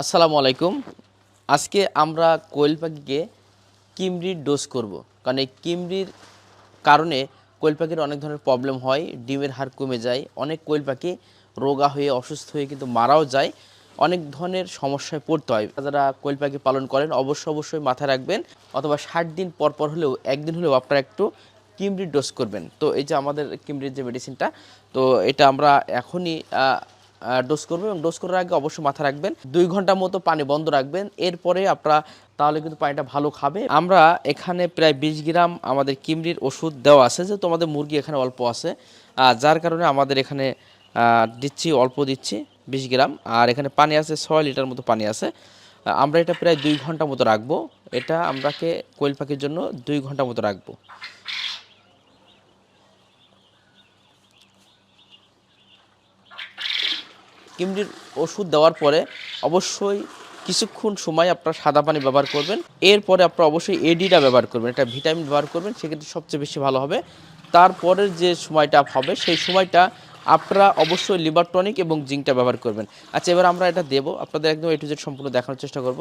আসসালামু আলাইকুম। আজকে আমরা কোয়েল পাখিকে কিমরির ডোজ করব। কারণ এই কিমরির কারণে কোয়েল পাখির অনেক ধরনের প্রবলেম হয়, ডিমের হার কমে যায়, অনেক কোয়েল পাখি রোগা হয়ে, অসুস্থ হয়ে কিন্তু মারাও যায়, অনেক ধরনের সমস্যায় পড়তে হয়। যারা কোয়েল পাখি পালন করেন, অবশ্যই অবশ্যই মাথায় রাখবেন, অথবা ষাট দিন পর পর হলেও, একদিন হলেও আপনারা একটু কিমরির ডোজ করবেন। তো এই যে আমাদের কিমরির যে মেডিসিনটা তো এটা আমরা এখনই ডোজ করব এবং ডোজ করার আগে অবশ্যই মাথা রাখবেন। দুই ঘণ্টা মতো পানি বন্ধ রাখবেন। এরপরে আপনারা তাহলে কিন্তু পানিটা ভালো খাবে। আমরা এখানে প্রায় বিশ গ্রাম আমাদের কিমরির ওষুধ দেওয়া আছে যেহেতু আমাদের মুরগি এখানে অল্প আছে। যার কারণে আমাদের এখানে দিচ্ছি, অল্প দিচ্ছি বিশ গ্রাম। আর এখানে পানি আছে, ছয় লিটার মতো পানি আছে। আমরা এটা প্রায় দুই ঘণ্টা মতো রাখব। এটা আমরাকে কোয়েল পাখির জন্য দুই ঘণ্টা মতো রাখব। কিমরির ওষুধ দেওয়ার পরে অবশ্যই কিছুক্ষণ সময় আপনারা সাদা পানি ব্যবহার করবেন। এরপরে আপনারা অবশ্যই এডিটা ব্যবহার করবেন এটা ভিটামিন ব্যবহার করবেন, সেক্ষেত্রে সবচেয়ে বেশি ভালো হবে। তারপরের যে সময়টা হবে, সেই সময়টা আপনারা অবশ্যই লিভার টনিক এবং জিঙ্কটা ব্যবহার করবেন। আচ্ছা এবার আমরা এটা দেবো। আপনাদের একদম এ টু জেড সম্পূর্ণ দেখানোর চেষ্টা করব।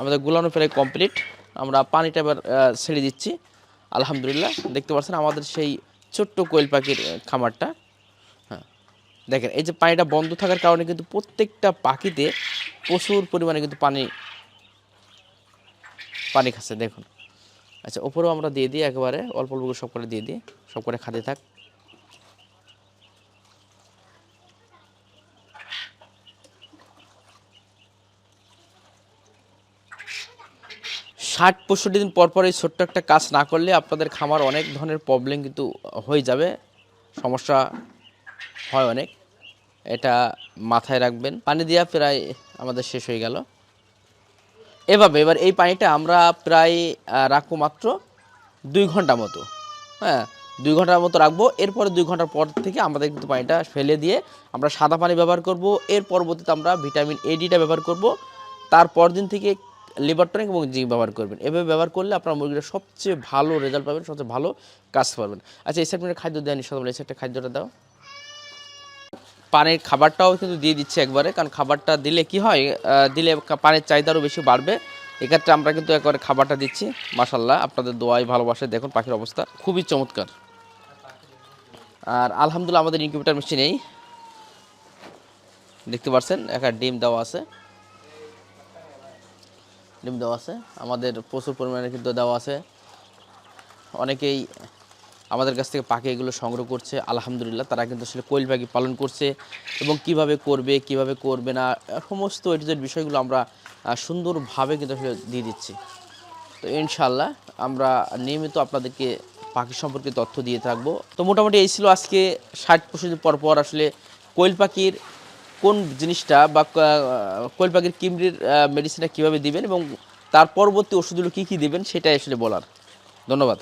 আমাদের গুলানো প্রায় কমপ্লিট আমরা পানিটা এবার ছেড়ে দিচ্ছি। আলহামদুলিল্লাহ, দেখতে পাচ্ছেন আমাদের সেই ছোট্ট কোয়েল পাখির খামারটা। দেখেন, এই যে পানিটা বন্ধ থাকার কারণে কিন্তু প্রত্যেকটা পাখিতে প্রচুর পরিমাণে কিন্তু পানি পানি খাচ্ছে, দেখুন। আচ্ছা ওপরেও আমরা দিয়ে দিই একেবারে, অল্প অল্প সব করে দিয়ে দিই, সব করে খাতে থাক। ষাট পঁয়ষট্টি দিন পর পর এই ছোট্ট একটা কাজ না করলে আপনাদের খামার অনেক ধরনের প্রবলেম কিন্তু হয়ে যাবে। সমস্যা হয় অনেক। এটা মাথায় রাখবেন। পানি দেওয়া প্রায় আমাদের শেষ হয়ে গেল। এভাবে, এবার এই পানিটা আমরা প্রায় রাখব মাত্র দুই ঘণ্টা মতো। হ্যাঁ দুই ঘণ্টার মতো রাখব। এরপরে দুই ঘণ্টার পর থেকে আমাদের কিন্তু পানিটা ফেলে দিয়ে আমরা সাদা পানি ব্যবহার করব। এর পরবর্তীতে আমরা ভিটামিন এ এডিটা ব্যবহার করব। তারপর দিন থেকে লিভার টনিক এবং জিঙ্ক ব্যবহার করবেন। এভাবে ব্যবহার করলে আপনার মুরগিটা সবচেয়ে ভালো রেজাল্ট পাবেন, সবচেয়ে ভালো কাজ পাবেন। আচ্ছা এই সেটমেন্টের খাদ্য দেয়নি সবাই এই সেটটা খাদ্যটা দাও। পানির খাবারটাও কিন্তু দিয়ে দিচ্ছে একবারে, কারণ খাবারটা দিলে কি হয় দিলে পানির চাহিদা আরও বেশি বাড়বে। এক্ষেত্রে আমরা কিন্তু একবারে খাবারটা দিচ্ছি। মাসাল্লাহ আপনাদের দোয়াই ভালোবাসে। দেখুন পাখির অবস্থা, খুবই চমৎকার। আর আলহামদুলিল্লাহ আমাদের ইনকিউবেটার মেশিনেই দেখতে পাচ্ছেন একটা ডিম দেওয়া আছে। ডিম দেওয়া আছে। আমাদের প্রচুর পরিমাণে কিন্তু দেওয়া আছে। অনেকেই আমাদের কাছ থেকে পাখি এগুলো সংগ্রহ করছে, আলহামদুলিল্লাহ তারা কিন্তু আসলে কোয়েল পাখি পালন করছে এবং কীভাবে করবে কীভাবে করবে না সমস্ত এটিজের বিষয়গুলো আমরা সুন্দরভাবে কিন্তু আসলে দিয়ে দিচ্ছি। তো ইনশাল্লাহ আমরা নিয়মিত আপনাদেরকে পাখি সম্পর্কে তথ্য দিয়ে থাকব। তো মোটামুটি এই ছিল আজকে ষাট পঁয়ষট্টি পর পর আসলে কোয়েল পাখির কোন জিনিসটা বা কোয়েল পাখির কিমরির মেডিসিনটা কীভাবে দিবেন এবং তার পরবর্তী ওষুধগুলো কী কী দিবেন সেটাই আসলে বলার। ধন্যবাদ।